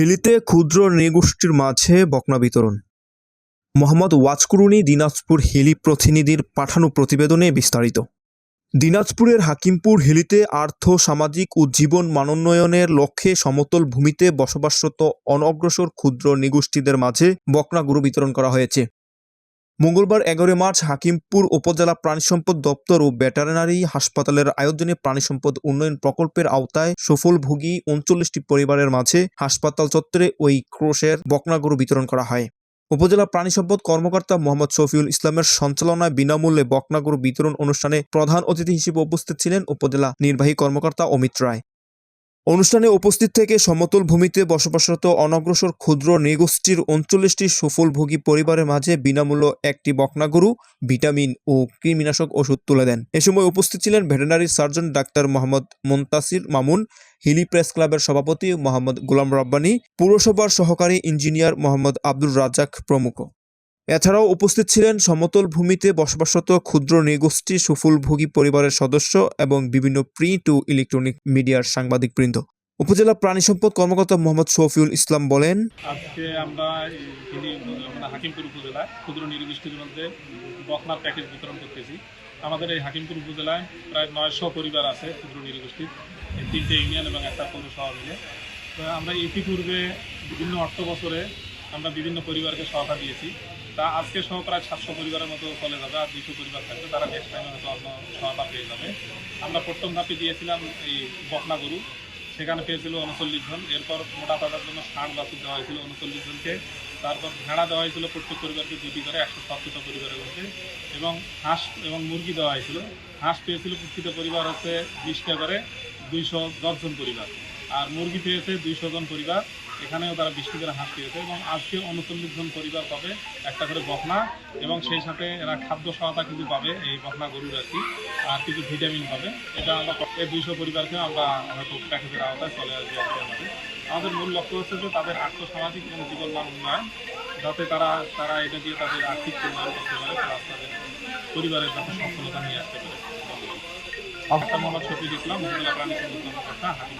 হিলিতে ক্ষুদ্র নৃগোষ্ঠীর মাঝে বকনা বিতরণ। মোহাম্মদ ওয়াজকুরুনি দিনাজপুর হিলি প্রতিনিধির পাঠানো প্রতিবেদনে বিস্তারিত। দিনাজপুরের হাকিমপুর হিলিতে আর্থ, সামাজিক ও জীবন মানোন্নয়নের লক্ষ্যে সমতল ভূমিতে বসবাসরত অনগ্রসর ক্ষুদ্র নৃগোষ্ঠীদের মাঝে বকনা গুরু বিতরণ করা হয়েছে। মঙ্গলবার এগারোই মার্চ হাকিমপুর উপজেলা প্রাণিসম্পদ দপ্তর ও ভেটেরিনারি হাসপাতালের আয়োজনে প্রাণিসম্পদ উন্নয়ন প্রকল্পের আওতায় সফলভোগী উনচল্লিশটি পরিবারের মাঝে হাসপাতাল চত্বরে ওই ক্রোশের বকনা গরু বিতরণ করা হয়। উপজেলা প্রাণিসম্পদ কর্মকর্তা মোহাম্মদ শফিউল ইসলামের সঞ্চালনায় বিনামূল্যে বকনা গরু বিতরণ অনুষ্ঠানে প্রধান অতিথি হিসেবে উপস্থিত ছিলেন উপজেলা নির্বাহী কর্মকর্তা অমিত রায়। অনুষ্ঠানে উপস্থিত থেকে সমতল ভূমিতে বসবাসরত অনগ্রসর ক্ষুদ্র নৃগোষ্ঠীর উনচল্লিশটি সুফলভোগী পরিবারের মাঝে বিনামূল্য একটি বকনা গরু ভিটামিন ও কৃমিনাশক ওষুধ তুলে দেন। এ সময় উপস্থিত ছিলেন veterinary surgeon doctor Mohammad Muntasir Mamun, Hili press ক্লাবের সভাপতি মোহাম্মদ গোলাম রাব্বানি, পুরসভার সহকারী ইঞ্জিনিয়ার মোহাম্মদ আব্দুর রাজ্জাক প্রমুখ। এছাড়াও উপস্থিত ছিলেন সমতল ভূমিতে বসবাসরত ক্ষুদ্র নৃগোষ্ঠী সুফলভোগী পরিবারের সদস্য এবং বিভিন্ন প্রিন্ট ও ইলেকট্রনিক মিডিয়ার সাংবাদিক সাংবাদিকবৃন্দ উপজেলা প্রাণী সম্পদ কর্মকর্তা মোহাম্মদ শফিউল ইসলাম বলেন, আজকে আমরা হাকিমপুর উপজেলায় ক্ষুদ্র নিরগোষ্ঠীর মধ্যে বকনার প্যাকেজ বিতরণ করতেছি। আমাদের এই হাকিমপুর উপজেলায় প্রায় নয়শো পরিবার আছে ক্ষুদ্র নিরগোষ্ঠীর তিনটে ইউনিয়ন এবং একটা পৌরসভা মিলে। তো আমরা ইতিপূর্বে বিভিন্ন অর্থ বছরে আমরা বিভিন্ন পরিবারকে সহায়তা দিয়েছি। তা আজকে সহ প্রায় সাতশো পরিবারের মতো চলে যাবে আর দুশো পরিবার থাকবে। তারা নেক্সট টাইমে হয়তো অন্য সহায়তা পেয়ে যাবে। আমরা প্রথম ধাপে দিয়েছিলাম এই বকনা গরু। সেখানে পেয়েছিল উনচল্লিশ জন। এরপর মোটা তাদের জন্য ষাট বাছুর দেওয়া হয়েছিল উনচল্লিশ জনকে। তারপর ভেড়া দেওয়া হয়েছিল প্রত্যেক পরিবারকে দুটি করে, একশো সত্তরটা পরিবারের মধ্যে। এবং হাঁস এবং মুরগি দেওয়া হয়েছিল। হাঁস পেয়েছিল প্রতিটা পরিবার হচ্ছে বিশটা করে, দুইশো দশজন পরিবার। আর মুরগি পেয়েছে দুইশো জন পরিবার। এখানেও তারা বৃষ্টি করে হাঁস পেয়েছে এবং আজকে উনচল্লিশ জন পরিবার পাবে একটা করে বকনা এবং সেই সাথে এরা খাদ্য সহায়তা কিন্তু পাবে এই বকনা গরুর আর কি আর কিছু ভিটামিন পাবে। এটা আমরা এই দুইশো পরিবারকে আমরা হয়তো প্যাকেজের আওতায় চলে আসবে আমাদের। আমাদের মূল লক্ষ্য হচ্ছে যে তাদের আর্থ আর্থসামাজিক এবং জীবনমান উন্নয়ন যাতে তারা তারা এটা দিয়ে তাদের আর্থিক উন্নয়ন করতে পারে প্লাস তাদের পরিবারের কাছে সফলতা নিয়ে আসতে পারে। মোহাম্মদ শফিক ইসলাম উপজেলা প্রাণী কর্মকর্তা হাকিম